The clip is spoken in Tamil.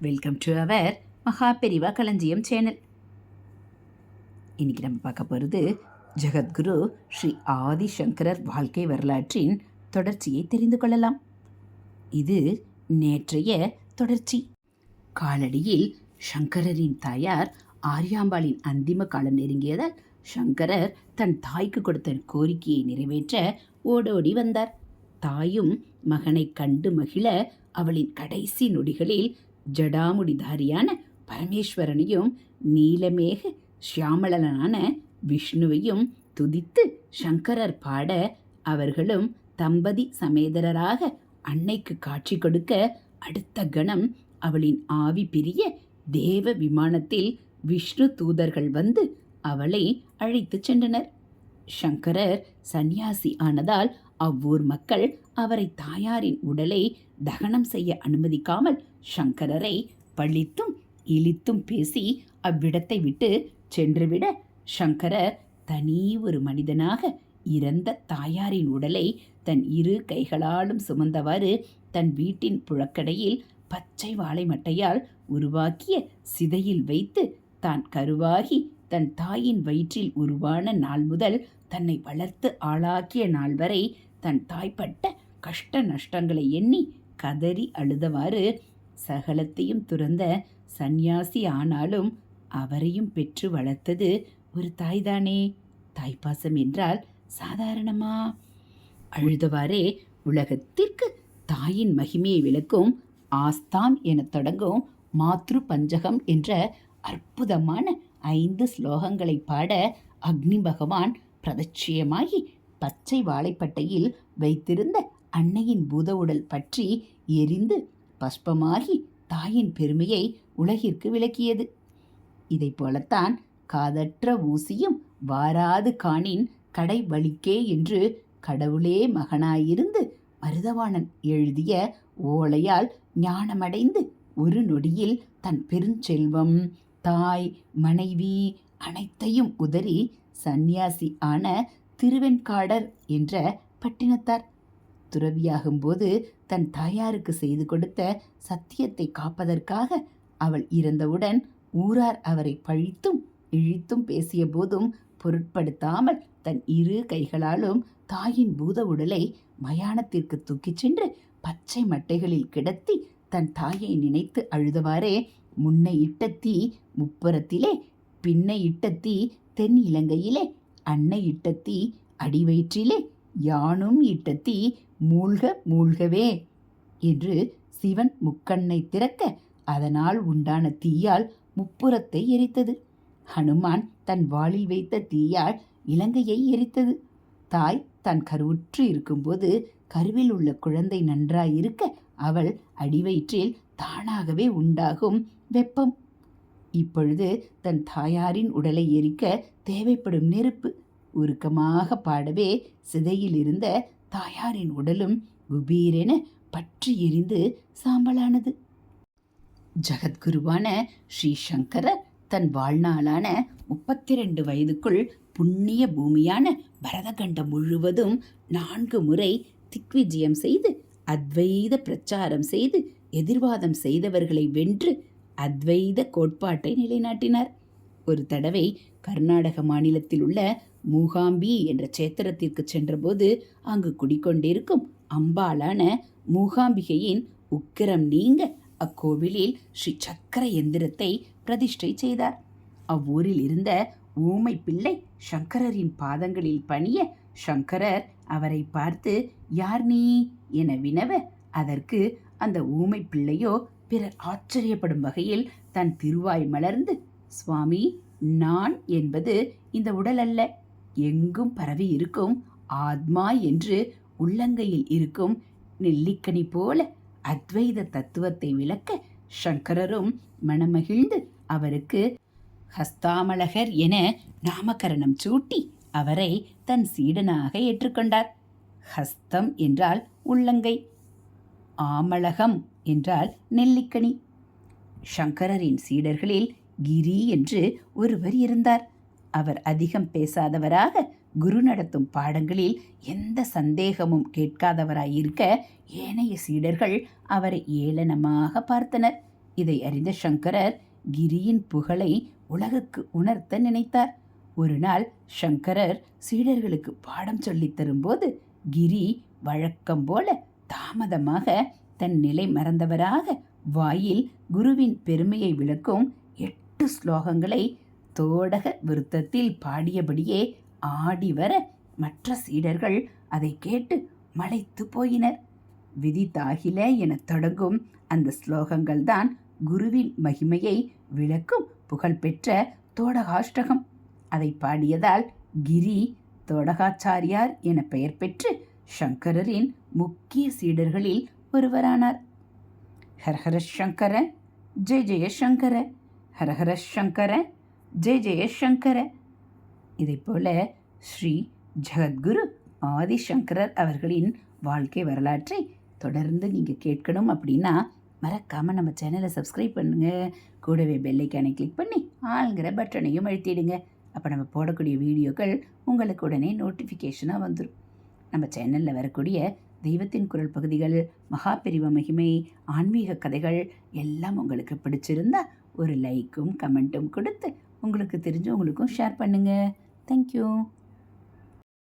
வெல்கம் டு அவர் மகா பெரிவா களஞ்சியம் சேனல் இன்றைக்கி நம்ம பார்க்க போகிறது ஜெகத்குரு ஸ்ரீ ஆதிசங்கரர் வாழ்க்கை வரலாற்றின் தொடர்ச்சியை தெரிந்து கொள்ளலாம். இது நேற்றைய தொடர்ச்சி. காலடியில் சங்கரரின் தாயார் ஆரியாம்பாளின் அந்திம காலம் நெருங்கியதால் சங்கரர் தன் தாய்க்கு கொடுத்த கோரிக்கையை நிறைவேற்ற ஓடோடி வந்தார். தாயும் மகனை கண்டு மகிழ அவளின் கடைசி நொடிகளில் ஜடாமுடிதாரியான பரமேஸ்வரனையும் நீலமேக ஷியாமளனான விஷ்ணுவையும் துதித்து சங்கரர் பாட அவர்களும் தம்பதி சமேதரராக அன்னைக்கு காட்சி கொடுக்க அடுத்த கணம் அவளின் ஆவி பிரிய தேவ விமானத்தில் விஷ்ணு தூதர்கள் வந்து அவளை அழைத்துச் சென்றனர். சங்கரர் சந்நியாசி ஆனதால் அவ்வூர் மக்கள் அவரை தாயாரின் உடலை தகனம் செய்ய அனுமதிக்காமல் சங்கரரை பழித்தும் இழித்தும் பேசி அவ்விடத்தை விட்டு சென்றுவிட சங்கரர் தனி ஒரு மனிதனாக இறந்த தாயாரின் உடலை தன் இரு கைகளாலும் சுமந்தவாறு தன் வீட்டின் புழக்கடையில் பச்சை வாழை மட்டையால் உருவாக்கிய சிதையில் வைத்து தான் கருவாகி தன் தாயின் வயிற்றில் உருவான நாள் முதல் தன்னை வளர்த்து ஆளாக்கிய நாள் வரை தன் தாய்ப்பட்ட கஷ்ட நஷ்டங்களை எண்ணி கதறி அழுதவாறு சகலத்தையும் துறந்த சந்நியாசி ஆனாலும் அவரையும் பெற்று வளர்த்தது ஒரு தாய்தானே. தாய்ப்பாசம் என்றால் சாதாரணமா? அழுதவாறே உலகத்திற்கு தாயின் மகிமையை விளக்கும் ஆஸ்தாம் எனத் தொடங்கும் மாத்ரு பஞ்சகம் என்ற அற்புதமான ஐந்து ஸ்லோகங்களை பாட அக்னி பகவான் பிரதட்சியமாகி பச்சை வாழைப்பட்டையில் வைத்திருந்த அன்னையின் பூத உடல் பற்றி எரிந்து பஸ்பமாகி தாயின் பெருமையை உலகிற்கு விளக்கியது. இதைப் போலத்தான் காதற்ற ஊசியும் வாராது காணின் கடை வலிக்கே என்று கடவுளே மகனாயிருந்து மருதவாணன் எழுதிய ஓலையால் ஞானமடைந்து ஒரு நொடியில் தன் பெருஞ்செல்வம் தாய் மனைவி அனைத்தையும் உதறி சந்நியாசி ஆன திருவெண்காடர் என்ற பட்டினத்தார். துறவியாகும்போது தன் தாயாருக்கு செய்து கொடுத்த சத்தியத்தை காப்பதற்காக அவள் இறந்தவுடன் ஊரார் அவரை பழித்தும் இழித்தும் பேசிய போதும் பொருட்படுத்தாமல் தன் இரு கைகளாலும் தாயின் பூத உடலை மயானத்திற்கு தூக்கிச் சென்று பச்சை மட்டைகளில் கிடத்தி தன் தாயை நினைத்து அழுதவாறே முன்னை இட்ட தீ முப்புறத்திலே பின்னை இட்டத்தி தென் இலங்கையிலே அன்னை இட்ட தீ அடிவயிற்றிலே யானும் இட்டத்தி மூழ்க மூழ்கவே என்று சிவன் முக்கண்ணை திறக்க அதனால் உண்டான தீயால் முப்புறத்தை எரித்தது. ஹனுமான் தன் வாளில் வைத்த தீயால் இலங்கையை எரித்தது. தாய் தன் கருவுற்று இருக்கும்போது கருவில் உள்ள குழந்தை நன்றாயிருக்க அவள் அடிவயிற்றில் தானாகவே உண்டாகும் வெப்பம். இப்பொழுது தன் தாயாரின் உடலை எரிக்க தேவைப்படும் நெருப்பு உருக்கமாக பாடவே சிதையில் இருந்த தாயாரின் உடலும் குபீரென பற்றி எரிந்து சாம்பலானது. ஜகத்குருவான ஸ்ரீ சங்கரர் தன் வாழ்நாளான முப்பத்தி ரெண்டு வயதுக்குள் புண்ணிய பூமியான பரதகண்டம் முழுவதும் நான்கு முறை திக்விஜயம் செய்து அத்வைத பிரச்சாரம் செய்து எதிர்வாதம் செய்தவர்களை வென்று அத்வைத கோட்பாட்டை நிலைநாட்டினார். ஒரு தடவை கர்நாடக மாநிலத்தில் உள்ள மூகாம்பி என்ற சேத்திரத்திற்கு சென்றபோது அங்கு குடிக்கொண்டிருக்கும் அம்பாளான மூகாம்பிகையின் உக்கிரம் நீங்க அக்கோவிலில் ஸ்ரீ சக்கர எந்திரத்தை பிரதிஷ்டை செய்தார். அவ்வூரில் இருந்த ஊமை பிள்ளை சங்கரரின் பாதங்களில் பணிய சங்கரர் அவரை பார்த்து யார் நீ? என வினவ அதற்கு அந்த ஊமை பிள்ளையோ பிறர் ஆச்சரியப்படும் வகையில் தன் திருவாய் மலர்ந்து சுவாமி நான் என்பது இந்த உடல் அல்ல. எங்கும் பரவி இருக்கும் ஆத்மா என்று உள்ளங்கையில் இருக்கும் நெல்லிக்கனி போல அத்வைத தத்துவத்தை விளக்க சங்கரரும் மனமகிழ்ந்து அவருக்கு ஹஸ்தாமலகர் என நாமகரணம் சூட்டி அவரை தன் சீடனாக ஏற்றுக்கொண்டார். ஹஸ்தம் என்றால் உள்ளங்கை ஆமளகம் என்றால் நெல்லிக்கனி. சங்கரரின் சீடர்களில் கிரி என்று ஒருவர் இருந்தார். அவர் அதிகம் பேசாதவராக குரு நடத்தும் பாடங்களில் எந்த சந்தேகமும் கேட்காதவராயிருக்க ஏனைய சீடர்கள் அவரை ஏளனமாக பார்த்தனர். இதை அறிந்த சங்கரர் கிரியின் புகழை உலகுக்கு உணர்த்த நினைத்தார். ஒரு நாள் சங்கரர் சீடர்களுக்கு பாடம் சொல்லித் தரும்போது கிரி வழக்கம் போல தாமதமாக தன் நிலை மறந்தவராக வாயில் குருவின் பெருமையை விளக்கும் எட்டு ஸ்லோகங்களை தோடக விருத்தத்தில் பாடியபடியே ஆடி வர மற்ற சீடர்கள் அதை கேட்டு மலைத்து போயினர். விதி தாகில எனத் தொடங்கும் அந்த ஸ்லோகங்கள்தான் குருவின் மகிமையை விளக்கும் புகழ்பெற்ற தோடகாஷ்டகம். அதை பாடியதால் கிரி தோடகாச்சாரியார் என பெயர் பெற்று சங்கரரின் முக்கிய சீடர்களில் ஒருவரானார். ஹரஹர சங்கர ஜெய ஜெயசங்கர ஹரஹர சங்கர ஜெய ஜெய இதை இதைப் போல ஸ்ரீ ஜெகத்குரு ஆதிசங்கரர் அவர்களின் வாழ்க்கை வரலாற்றை தொடர்ந்து நீங்கள் கேட்கணும் அப்படின்னா மறக்காமல் நம்ம சேனலை சப்ஸ்கிரைப் பண்ணுங்கள் கூடவே பெல்லைக்கானை கிளிக் பண்ணி ஆளுங்கிற பட்டனையும் அழுத்திடுங்க. அப்போ நம்ம போடக்கூடிய வீடியோக்கள் உங்களுக்கு உடனே நோட்டிஃபிகேஷனாக வந்துடும் நம்ம சேனலில் வரக்கூடிய தெய்வத்தின் குரல் பகுதிகள் மகாபிரிவ மகிமை ஆன்மீக கதைகள் எல்லாம் உங்களுக்கு பிடிச்சிருந்தா ஒரு லைக்கும் கமெண்ட்டும் கொடுத்து உங்களுக்கு தெரிஞ்சவங்களுக்கும் ஷேர் பண்ணுங்கள் தேங்க்யூ